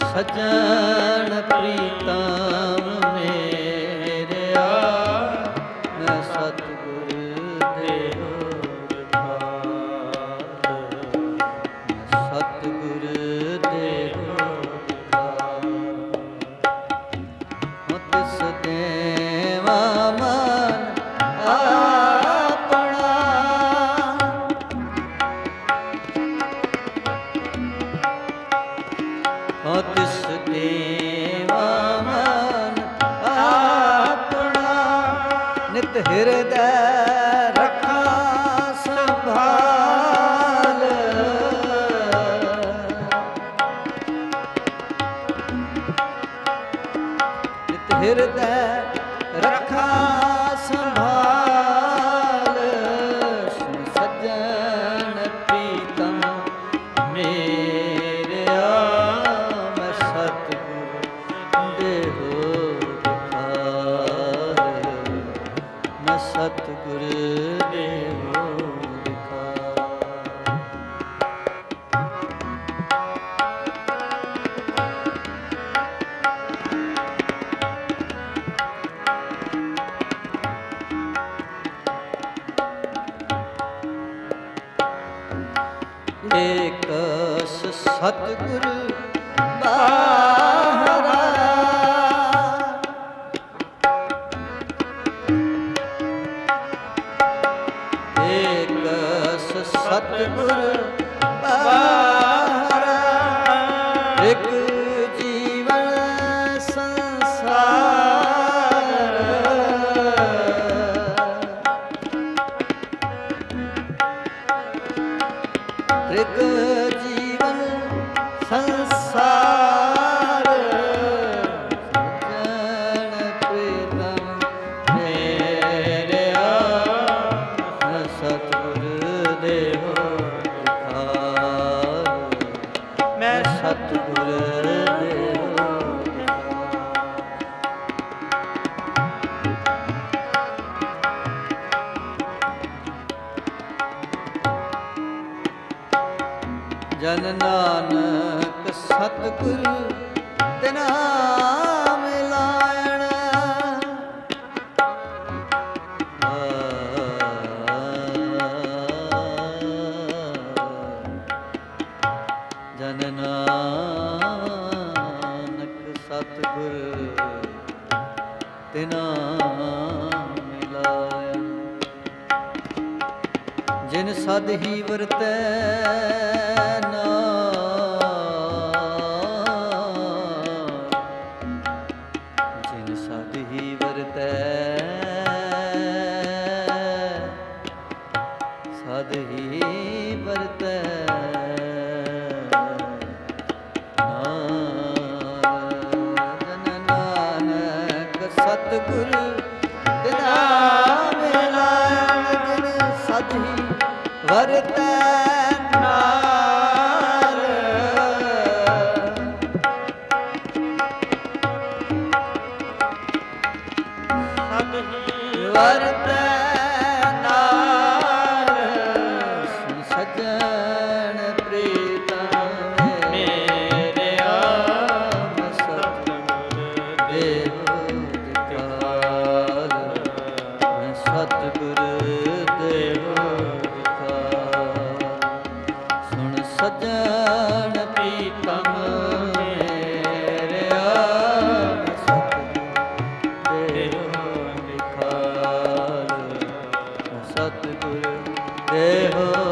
ਸਜਣ ਪ੍ਰੀਤਮ ਮੇਰਿਆ ਹਿਰਦੈ ਰੱਖਾ ਸੰਭਾਲ। ਨਿਤ ਹਿਰਦੈ ਸਤਿਗੁਰ ਦੇਹੋ ਦਿਖਾਰ ਸਤਿਗੁਰ ਬਾਹਰਾ ਏਕ ਸਤਿਗੁਰ ਬਾਹਰਾ। ਇੱਕ ਜੀਵਨ ਸੰਸਾਰ। ਤ੍ਰਿਗ ਜਨ ਨਾਨਕ ਸਤਿਗੁਰ ਤੇ ਨਾਮ ਲਾਇਣ। ਜਨ ਸਤਿਗੁਰ ਤੇ ਨਾਮ ਜਿਨ ਸਦ ਹੀ ਵਰਤੈ ਨਾ ਜਿਨ ਸਦ ਹੀ ਵਰਤੈ ਸਦ ਹੀ ਵਰਤੈ ਸਤਿਗੁਰ ਤਿਨਾ ਮਿਲਾਇਣ ਜਿਨ ਸਦ ਹੀ ਵਰਤੈ ਵਰਤੈ ਸਤਿਗੁਰ ਦੇਵ ਦਿਕਾਲ ਸੁਣ ਸਜਣ ਪ੍ਰੀਤਮ ਮੇਰਿਆ ਸਤਿਗੁਰ ਦੇਵ ਦਿਖਾਲ ਸਤਿਗੁਰ ਦੇਹੋ ਦਿਖਾਲ